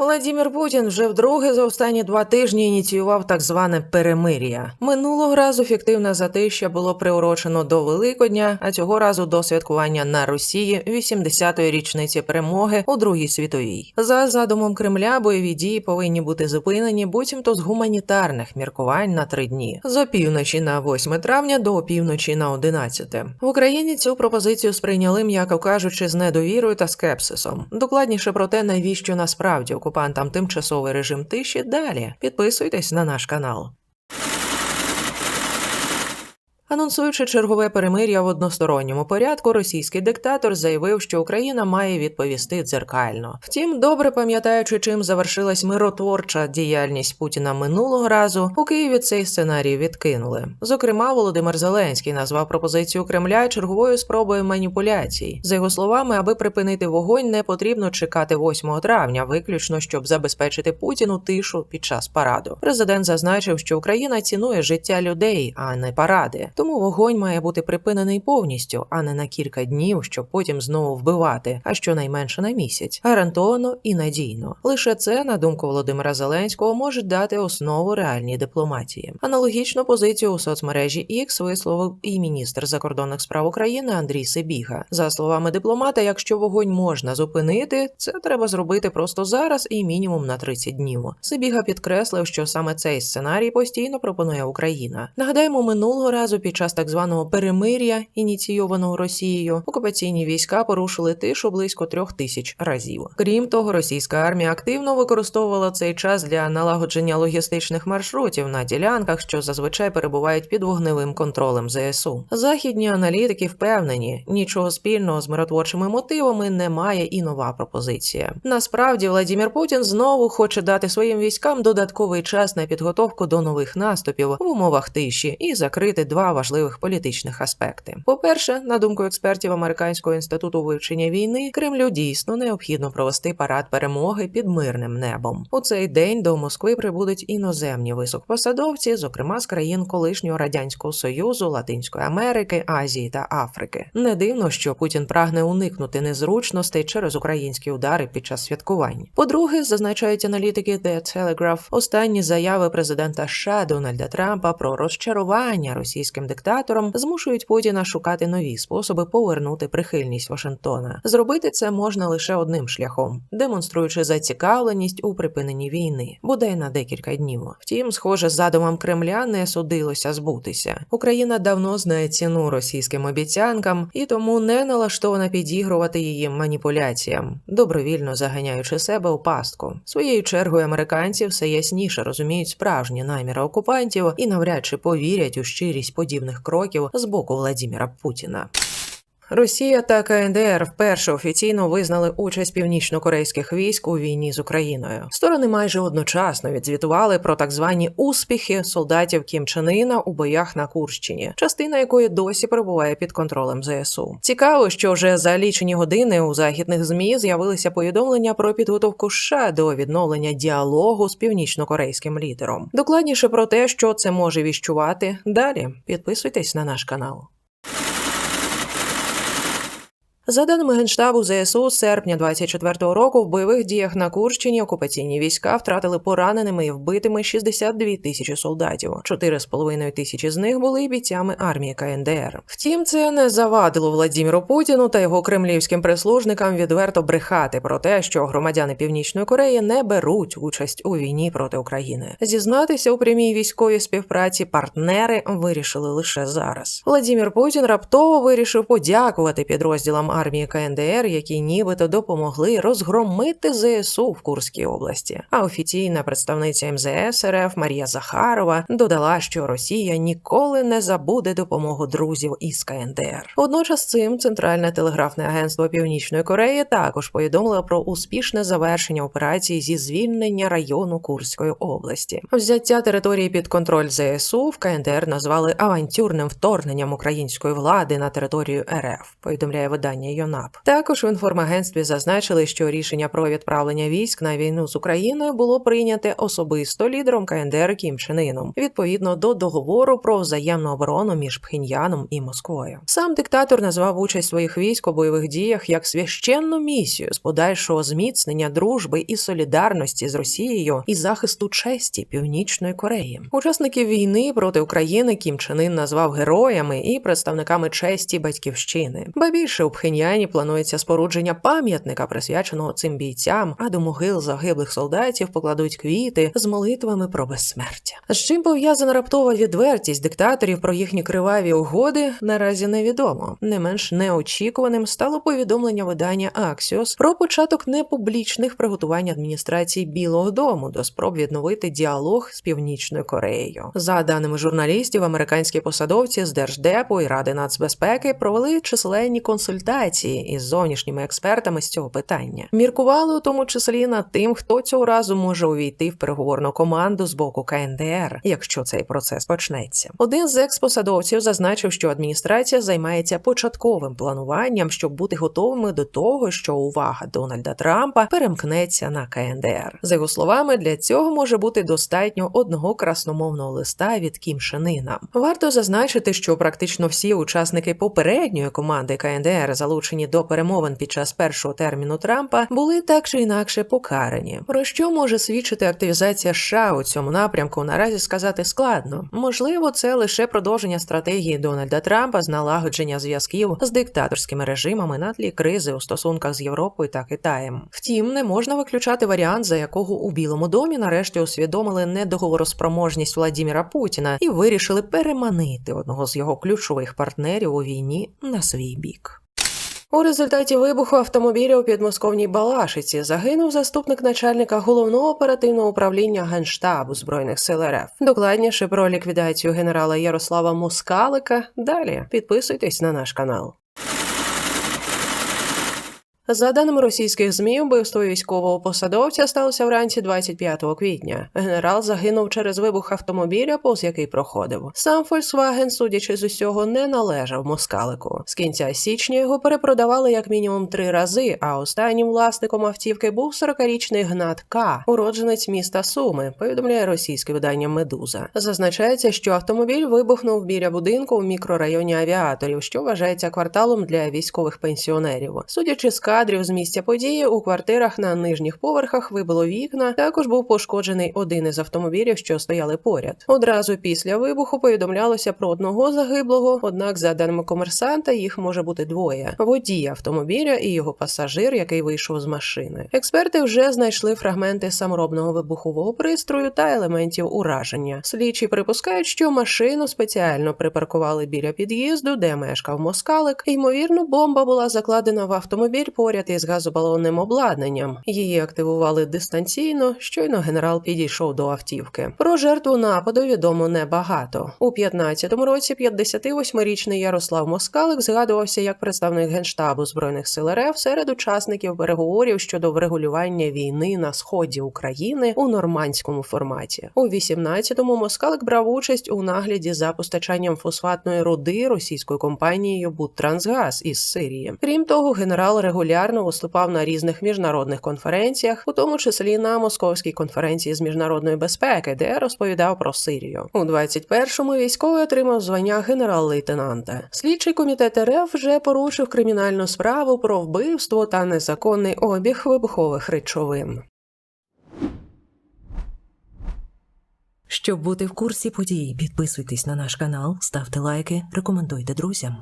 Владімір Путін вже вдруге за останні два тижні ініціював так зване перемир'я. Минулого разу фіктивне затища було приурочено до Великодня, а цього разу до святкування на Росії 80-ї річниці перемоги у Другій світовій. За задумом Кремля бойові дії повинні бути зупинені, буцімто з гуманітарних міркувань на три дні з опівночі на 8 травня до опівночі на 11. В Україні цю пропозицію сприйняли, м'яко кажучи, з недовірою та скепсисом. Докладніше про те, навіщо насправді окупантам тимчасовий режим тиші. Далі підписуйтесь на наш канал. Анонсуючи чергове перемир'я в односторонньому порядку, російський диктатор заявив, що Україна має відповісти дзеркально. Втім, добре пам'ятаючи, чим завершилась миротворча діяльність Путіна минулого разу, у Києві цей сценарій відкинули. Зокрема, Володимир Зеленський назвав пропозицію Кремля черговою спробою маніпуляцій. За його словами, аби припинити вогонь, не потрібно чекати 8 травня, виключно щоб забезпечити Путіну тишу під час параду. Президент зазначив, що Україна цінує життя людей, а не паради. Тому вогонь має бути припинений повністю, а не на кілька днів, щоб потім знову вбивати, а щонайменше на місяць, гарантовано і надійно. Лише це, на думку Володимира Зеленського, може дати основу реальній дипломатії. Аналогічну позицію у соцмережі X висловив і міністр закордонних справ України Андрій Сибіга. За словами дипломата, якщо вогонь можна зупинити, це треба зробити просто зараз і мінімум на 30 днів. Сибіга підкреслив, що саме цей сценарій постійно пропонує Україна. Нагадаємо, минулого разу під час так званого перемир'я, ініційованого Росією, окупаційні війська порушили тишу близько трьох тисяч разів. Крім того, російська армія активно використовувала цей час для налагодження логістичних маршрутів на ділянках, що зазвичай перебувають під вогневим контролем ЗСУ. Західні аналітики впевнені, нічого спільного з миротворчими мотивами немає і нова пропозиція. Насправді, Владімір Путін знову хоче дати своїм військам додатковий час на підготовку до нових наступів в умовах тиші і закрити два важливих політичних аспекти. По-перше, на думку експертів Американського інституту вивчення війни, Кремлю дійсно необхідно провести парад перемоги під мирним небом. У цей день до Москви прибудуть іноземні високопосадовці, зокрема з країн колишнього радянського союзу, Латинської Америки, Азії та Африки. Не дивно, що Путін прагне уникнути незручностей через українські удари під час святкувань. По-друге, зазначають аналітики The Telegraph, останні заяви президента США Дональда Трампа про розчарування російським диктатором змушують Путіна шукати нові способи повернути прихильність Вашингтона. Зробити це можна лише одним шляхом, демонструючи зацікавленість у припиненні війни, бодай на декілька днів. Втім, схоже, задумам Кремля не судилося збутися. Україна давно знає ціну російським обіцянкам і тому не налаштована підігрувати її маніпуляціям, добровільно заганяючи себе у пастку. Своєю чергою американці все ясніше розуміють справжні наміри окупантів і навряд чи повірять у щирість подібних кроків з боку Владіміра Путіна. Росія та КНДР вперше офіційно визнали участь північно-корейських військ у війні з Україною. Сторони майже одночасно відзвітували про так звані успіхи солдатів Кім Чен Іна у боях на Курщині, частина якої досі перебуває під контролем ЗСУ. Цікаво, що вже за лічені години у західних змі з'явилися повідомлення про підготовку США до відновлення діалогу з північно-корейським лідером. Докладніше про те, що це може віщувати. Далі підписуйтесь на наш канал. За даними генштабу ЗСУ, з серпня 24-го року в бойових діях на Курщині окупаційні війська втратили пораненими і вбитими 62 тисячі солдатів. 4,5 тисячі з них були бійцями армії КНДР. Втім, це не завадило Владіміру Путіну та його кремлівським прислужникам відверто брехати про те, що громадяни Північної Кореї не беруть участь у війні проти України. Зізнатися у прямій військовій співпраці партнери вирішили лише зараз. Владімір Путін раптово вирішив подякувати підрозділам армії КНДР, які нібито допомогли розгромити ЗСУ в Курській області. А офіційна представниця МЗС РФ Марія Захарова додала, що Росія ніколи не забуде допомогу друзів із КНДР. Водночас цим центральне телеграфне агентство Північної Кореї також повідомило про успішне завершення операції зі звільнення району Курської області. Взяття території під контроль ЗСУ в КНДР назвали авантюрним вторгненням української влади на територію РФ. Повідомляє видання формування ЮНАП. Також в інформагентстві зазначили, що рішення про відправлення військ на війну з Україною було прийняте особисто лідером КНДР Кім Чен Іном, відповідно до договору про взаємну оборону між Пхеньяном і Москвою. Сам диктатор назвав участь своїх військ у бойових діях як священну місію з подальшого зміцнення дружби і солідарності з Росією і захисту честі Північної Кореї. Учасників війни проти України Кім Чен Ін назвав героями і представниками честі батьківщини. Ба більше у Пхеньяні планується спорудження пам'ятника, присвяченого цим бійцям, а до могил загиблих солдатів покладуть квіти з молитвами про безсмертя. З чим пов'язана раптова відвертість диктаторів про їхні криваві угоди, наразі невідомо. Не менш неочікуваним стало повідомлення видання Axios про початок непублічних приготувань адміністрації Білого Дому до спроб відновити діалог з Північною Кореєю. За даними журналістів, американські посадовці з Держдепу і Ради нацбезпеки провели численні консультації із зовнішніми експертами з цього питання. Міркували у тому числі над тим, хто цього разу може увійти в переговорну команду з боку КНДР, якщо цей процес почнеться. Один з експосадовців зазначив, що адміністрація займається початковим плануванням, щоб бути готовими до того, що увага Дональда Трампа перемкнеться на КНДР. За його словами, для цього може бути достатньо одного красномовного листа від Кім Шенина. Варто зазначити, що практично всі учасники попередньої команди КНДР, залучені до перемовин під час першого терміну Трампа, були так чи інакше покарані. Про що може свідчити активізація США у цьому напрямку, наразі сказати складно. Можливо, це лише продовження стратегії Дональда Трампа з налагодження зв'язків з диктаторськими режимами на тлі кризи у стосунках з Європою та Китаєм. Втім, не можна виключати варіант, за якого у Білому домі нарешті усвідомили недоговороспроможність Владіміра Путіна і вирішили переманити одного з його ключових партнерів у війні на свій бік. У результаті вибуху автомобіля у підмосковній Балашиці загинув заступник начальника головного оперативного управління Генштабу збройних сил РФ. Докладніше про ліквідацію генерала Ярослава Москалика. Далі підписуйтесь на наш канал. За даними російських змі, вбивство військового посадовця сталося вранці 25 квітня. Генерал загинув через вибух автомобіля, повз який проходив. Сам Volkswagen, судячи з усього, не належав москалику. З кінця січня його перепродавали як мінімум три рази. А останнім власником автівки був 40-річний Гнат К, уродженець міста Суми. Повідомляє російське видання Медуза. Зазначається, що автомобіль вибухнув біля будинку в мікрорайоні авіаторів, що вважається кварталом для військових пенсіонерів. Судячи з кадрів з місця події, у квартирах на нижніх поверхах вибило вікна. Також був пошкоджений один із автомобілів, що стояли поряд. Одразу після вибуху повідомлялося про одного загиблого. Однак, за даними комерсанта, їх може бути двоє: водій автомобіля і його пасажир, який вийшов з машини. Експерти вже знайшли фрагменти саморобного вибухового пристрою та елементів ураження. Слідчі припускають, що машину спеціально припаркували біля під'їзду, де мешкав москалик. Ймовірно, бомба була закладена в автомобіль поряд із газобалонним обладнанням. Її активували дистанційно. Щойно генерал підійшов до автівки. Про жертву нападу відомо небагато. У 15-му році 58-річний Ярослав Москалик згадувався як представник генштабу збройних сил РФ серед учасників переговорів щодо врегулювання війни на сході України у нормандському форматі. У 18-му Москалик брав участь у нагляді за постачанням фосфатної руди російською компанією Будтрансгаз із Сирії. Крім того, генерал регулярно виступав на різних міжнародних конференціях, у тому числі на Московській конференції з міжнародної безпеки, де розповідав про Сирію. У 21-му військовий отримав звання генерал-лейтенанта. Слідчий комітет РФ вже порушив кримінальну справу про вбивство та незаконний обіг вибухових речовин. Щоб бути в курсі подій, підписуйтесь на наш канал, ставте лайки, рекомендуйте друзям.